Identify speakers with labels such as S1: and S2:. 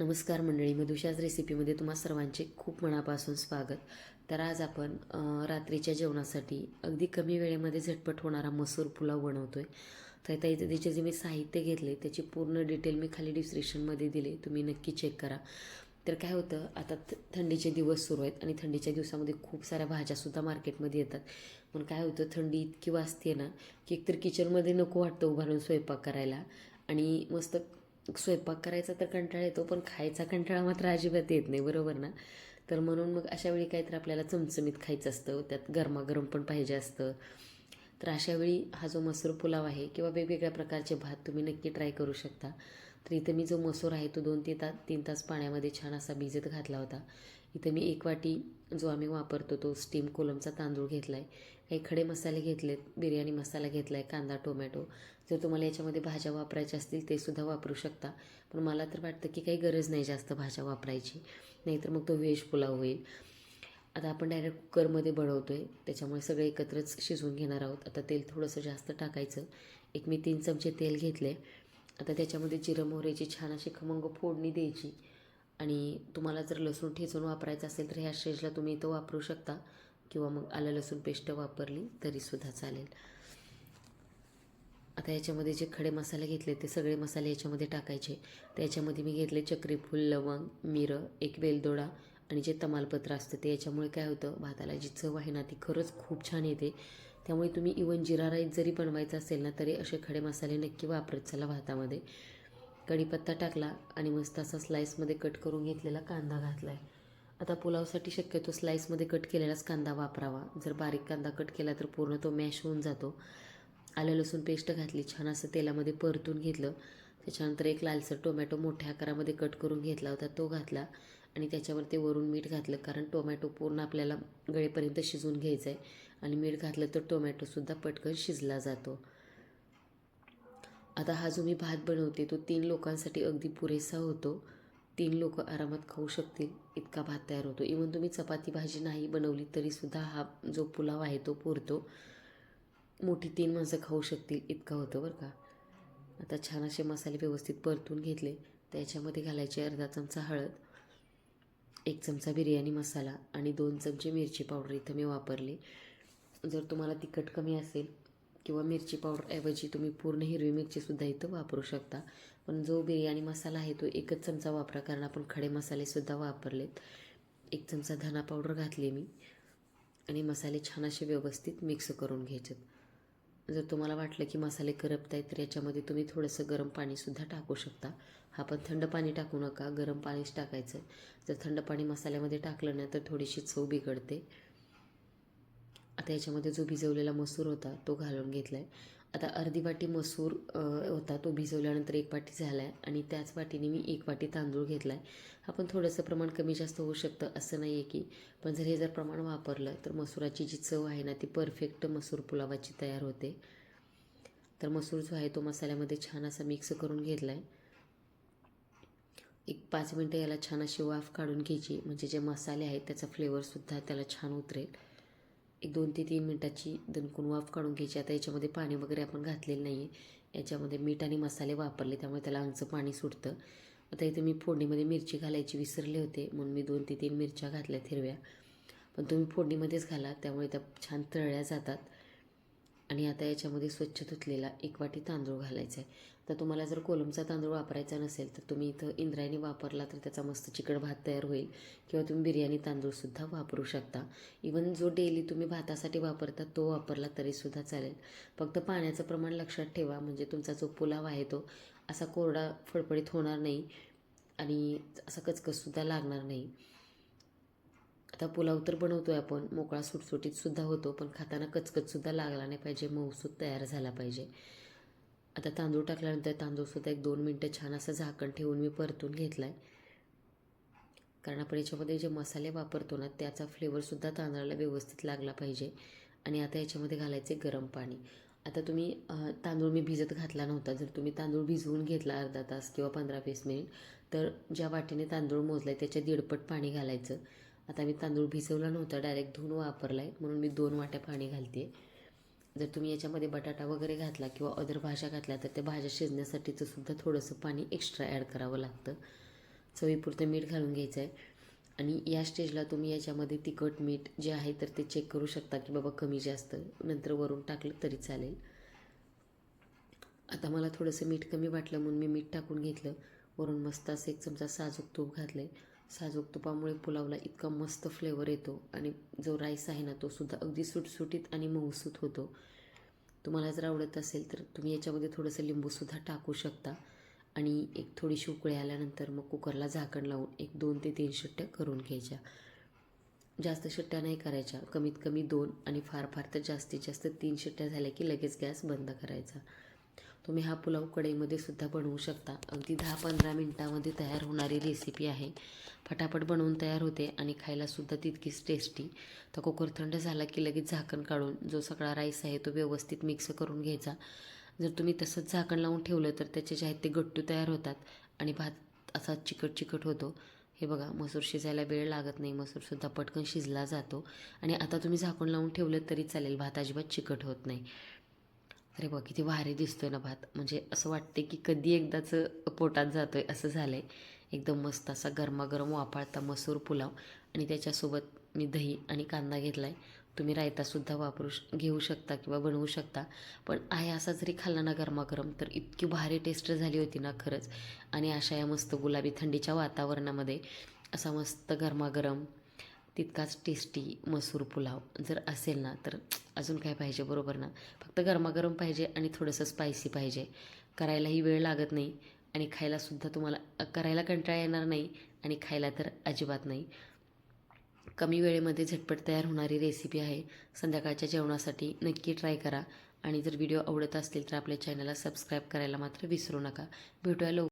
S1: नमस्कार मंडळी मधुशाच रेसिपीमध्ये तुम्हा सर्वांचे खूप मनापासून स्वागत. तर आज आपण रात्रीच्या जेवणासाठी अगदी कमी वेळेमध्ये झटपट होणारा मसूर पुलाव बनवतो आहे तर त्याचे जे मी साहित्य घेतले त्याची पूर्ण डिटेल मी खाली डिस्क्रिप्शनमध्ये दिले तुम्ही नक्की चेक करा. तर काय होतं आता थंडीचे दिवस सुरू आहेत आणि थंडीच्या दिवसामध्ये खूप साऱ्या भाज्यासुद्धा मार्केटमध्ये येतात. पण काय होतं थंडी इतकी वाजते ना की एकतर किचनमध्ये नको वाटतं उभारून स्वयंपाक करायला. आणि मस्त स्वयंपाक करायचा तर कंटाळा येतो पण खायचा कंटाळा मात्र अजिबात येत नाही बरोबर ना? तर म्हणून मग अशा वेळी काहीतरी आपल्याला चमचमीत खायचं असतं त्यात गरमागरम पण पाहिजे असतं. तर अशा वेळी हा जो मसूर पुलाव आहे किंवा वेगवेगळ्या प्रकारचे भात तुम्ही नक्की ट्राय करू शकता. तर इथं मी जो मसूर आहे तो दोन ते तास तीन तास पाण्यामध्ये छान असा भिजत घातला होता. इथं मी एक वाटी जो आम्ही वापरतो तो स्टीम कोलमचा तांदूळ घेतला आहे काही खडे मसाले घेतलेत बिर्याणी मसाला घेतला आहे कांदा टोमॅटो. जर तुम्हाला याच्यामध्ये भाज्या वापरायच्या असतील ते सुद्धा वापरू शकता. पण मला तर वाटतं की काही गरज नाही जास्त भाज्या वापरायची. नाहीतर मग तो व्हेज पुलाव होईल. आता आपण डायरेक्ट कुकरमध्ये बनवतो आहे त्याच्यामुळे सगळे एकत्रच शिजवून घेणार आहोत. आता तेल थोडंसं जास्त टाकायचं. एक मी तीन चमचे तेल घेतले आता त्याच्यामध्ये जिरं मोहऱ्याची छान अशी खमंग फोडणी द्यायची. आणि तुम्हाला जर लसूण ठेचून वापरायचं असेल तर ह्या स्टेजला तुम्ही तो वापरू शकता. किंवा मग आलं लसूण पेस्ट वापरली तरीसुद्धा चालेल. आता याच्यामध्ये जे खडे मसाले घेतले ते सगळे मसाले याच्यामध्ये टाकायचे. त्याच्यामध्ये मी घेतले चक्रीफूल लवंग मिरं एक वेलदोडा आणि जे तमालपत्र असतं ते. याच्यामुळे काय होतं भाताला जी चव आहे ना ती खरंच खूप छान येते. त्यामुळे तुम्ही इवन जिरा राईस जरी बनवायचं असेल ना तरी असे खडे मसाले नक्की वापरत चला भातामध्ये. कढीपत्ता टाकला आणि मस्त असा स्लाईसमध्ये कट करून घेतलेला कांदा घातला आहे आता पुलावसाठी शक्यतो स्लाईसमध्ये कट केलेलाच कांदा वापरावा. जर बारीक कांदा कट केला तर पूर्ण तो मॅश होऊन जातो. आलं लसूण पेस्ट घातली छान असं तेलामध्ये परतून घेतलं. त्याच्यानंतर एक लालसर टोमॅटो मोठ्या आकारामध्ये कट करून घेतला होता तो घातला. आणि त्याच्यावर ते वरून मीठ घातलं कारण टोमॅटो पूर्ण आपल्याला गळेपर्यंत शिजवून घ्यायचं आहे आणि मीठ घातलं तर टोमॅटोसुद्धा पटकन शिजला जातो. आता हा जो मी भात बनवते तो तीन लोकांसाठी अगदी पुरेसा होतो. तीन लोक आरामात खाऊ शकतील इतका भात तयार होतो. इवन तुम्ही चपाती भाजी नाही बनवली तरीसुद्धा हा जो पुलाव आहे तो पुरतो. मोठी तीन माणसं खाऊ शकतील इतका होतं बरं का. आता छान असे मसाले व्यवस्थित परतून घेतले. त्याच्यामध्ये घालायचे अर्धा चमचा हळद एक चमचा बिर्याणी मसाला आणि दोन चमचे मिरची पावडर इथं मी वापरली. जर तुम्हाला तिखट कमी असेल किंवा मिरची पावडरऐवजी तुम्ही पूर्ण हिरवी मिरचीसुद्धा इथं वापरू शकता. पण जो बिर्याणी मसाला आहे तो एकच चमचा वापरा कारण आपण खडे मसालेसुद्धा वापरलेत. एक चमचा धना पावडर घातली मी आणि मसाले छान असे व्यवस्थित मिक्स करून घ्यायचेत. जर तुम्हाला वाटलं की मसाले करपत आहेत तर याच्यामध्ये तुम्ही थोडंसं गरम पाणीसुद्धा टाकू शकता. हा पण थंड पाणी टाकू नका गरम पाणीच टाकायचं जर थंड पाणी मसाल्यामध्ये टाकलं ना तर थोडीशी चव बिघडते. आता याच्यामध्ये जो भिजवलेला मसूर होता तो घालून घेतला आहे आता अर्धी वाटी मसूर होता तो भिजवल्यानंतर एक वाटी झाला आहे आणि त्याच वाटीने मी एक वाटी तांदूळ घेतला आहे आपण थोडंसं प्रमाण कमी जास्त होऊ शकतं असं नाही आहे की पण जर हे जर प्रमाण वापरलं तर मसुराची जी चव आहे ना ती परफेक्ट मसूर पुलावाची तयार होते. तर मसूर जो आहे तो मसाल्यामध्ये छान असा मिक्स करून घेतला आहे एक पाच मिनटं याला छान अशी वाफ काढून घ्यायची म्हणजे जे मसाले आहेत त्याचा फ्लेवरसुद्धा त्याला छान उतरेल. एक दोन ते तीन मिनटाची दणकून वाफ काढून घ्यायची. आता याच्यामध्ये पाणी वगैरे आपण घातलेलं नाही आहे याच्यामध्ये मीठ आणि मसाले वापरले त्यामुळे त्याला अंगचं पाणी सुटतं. आता इथे मी फोडणीमध्ये मिरची घालायची विसरले होते. म्हणून मी दोन ते तीन मिरच्या घातल्यात हिरव्या. पण तुम्ही फोडणीमध्येच घाला त्यामुळे त्या छान तळल्या जातात. आणि आता याच्यामध्ये स्वच्छ धुतलेला एक वाटी तांदूळ घालायचा आहे तर तुम्हाला जर कोलमचा तांदूळ वापरायचा नसेल तर तुम्ही इथं इंद्रायणी वापरला तर त्याचा मस्त चिकट भात तयार होईल. किंवा तुम्ही बिर्याणी तांदूळसुद्धा वापरू शकता. इवन जो डेली तुम्ही भातासाठी वापरता तो वापरला तरीसुद्धा चालेल. फक्त पाण्याचं प्रमाण लक्षात ठेवा. म्हणजे तुमचा जो पुलाव आहे तो असा कोरडा फडफडीत होणार नाही. आणि असा कचकचसुद्धा लागणार नाही. आता पुलाव तर बनवतोय आपण. मोकळा सुटसुटीतसुद्धा होतो पण खाताना कचकचसुद्धा लागला नाही पाहिजे. मऊसूद तयार झाला पाहिजे. आता तांदूळ टाकल्यानंतर तांदूळसुद्धा एक दोन मिनटं छान असं झाकण ठेवून मी परतून घेतला आहे कारण आपण याच्यामध्ये जे मसाले वापरतो ना त्याचा फ्लेवरसुद्धा तांदळाला व्यवस्थित लागला पाहिजे. आणि आता याच्यामध्ये घालायचे गरम पाणी. आता तुम्ही तांदूळ मी भिजत घातला नव्हता. जर तुम्ही तांदूळ भिजवून घेतला अर्धा तास किंवा पंधरा वीस मिनिट तर ज्या वाटीने तांदूळ मोजला आहे त्याच्या दीडपट पाणी घालायचं. आता मी तांदूळ भिजवला नव्हता डायरेक्ट धुवून वापरला आहे म्हणून मी दोन वाट्या पाणी घालते. जर तुम्ही याच्यामध्ये बटाटा वगैरे घातला किंवा अदर भाज्या घातल्या तर त्या भाज्या शिजण्यासाठीचं सुद्धा थोडंसं पाणी एक्स्ट्रा ॲड करावं लागतं. चवीपुरतं मीठ घालून घ्यायचं आहे आणि या स्टेजला तुम्ही याच्यामध्ये तिखट मीठ जे आहे तर ते चेक करू शकता की बाबा कमी जास्त. नंतर वरून टाकलं तरी चालेल. आता मला थोडंसं मीठ कमी वाटलं म्हणून मी मीठ टाकून घेतलं. वरून मस्त असं एक चमचा साजूक तूप घातलं आहे साजूक तुपामुळे पुलावला इतका मस्त फ्लेवर येतो आणि जो राईस आहे ना तो सुद्धा अगदी सुटसुटीत आणि मऊसूत होतो. तुम्हाला जर आवडत असेल तर तुम्ही याच्यामध्ये थोडंसं लिंबूसुद्धा टाकू शकता. आणि एक थोडीशी उकळी आल्यानंतर मग कुकरला झाकण लावून एक दोन ते तीन शिट्ट्या करून घ्यायच्या. जास्त शिट्ट्या नाही करायच्या. कमीत कमी दोन आणि फार फार तर जास्तीत जास्त तीन शिट्ट्या झाल्या की लगेच गॅस बंद करायचा. तुम्ही हा पुलाव कढईमध्ये सुद्धा बनवू शकता. अगदी दहा पंधरा मिनटामध्ये तयार होणारी रेसिपी आहे. फटाफट बनवून तयार होते आणि खायलासुद्धा तितकीच टेस्टी तर कुकर थंड झाला की लगेच झाकण काढून जो सगळा राईस आहे तो व्यवस्थित मिक्स करून घ्यायचा. जर तुम्ही तसंच झाकण लावून ठेवलं तर त्याचे जे आहेत ते गट्टू तयार होतात आणि भात असा चिकट चिकट होतो. हे बघा मसूर शिजायला वेळ लागत नाही मसूरसुद्धा पटकन शिजला जातो. आणि आता तुम्ही झाकण लावून ठेवलं तरी चालेल भात अजिबात चिकट होत नाही. अरे बघ किती भारी दिसतोय ना भात. म्हणजे असं वाटते की कधी एकदाच पोटात जातोय असं झालंय. एकदम मस्त असा गरमागरम वापाळता मसूर पुलाव आणि त्याच्यासोबत मी दही आणि कांदा घेतला आहे तुम्ही रायतासुद्धा वापरू श घेऊ शकता किंवा बनवू शकता. पण आहे असा जरी खाल्ला ना गरमागरम तर इतकी भारी टेस्ट झाली होती ना खरंच. आणि अशा या मस्त गुलाबी थंडीच्या वातावरणामध्ये असा मस्त गरमागरम तितकाच टेस्टी मसूर पुलाव जर असेल ना तर अजून काय पाहिजे बरोबर ना? फक्त गरमागरम पाहिजे आणि थोडंसं स्पायसी पाहिजे. करायलाही वेळ लागत नाही आणि खायलासुद्धा तुम्हाला करायला कंटाळा येणार नाही आणि खायला तर अजिबात नाही. कमी वेळेमध्ये झटपट तयार होणारी रेसिपी आहे. संध्याकाळच्या जेवणासाठी नक्की ट्राय करा. आणि जर व्हिडिओ आवडत असतील तर आपल्या चॅनलला सबस्क्राईब करायला मात्र विसरू नका. भेटूया लवकर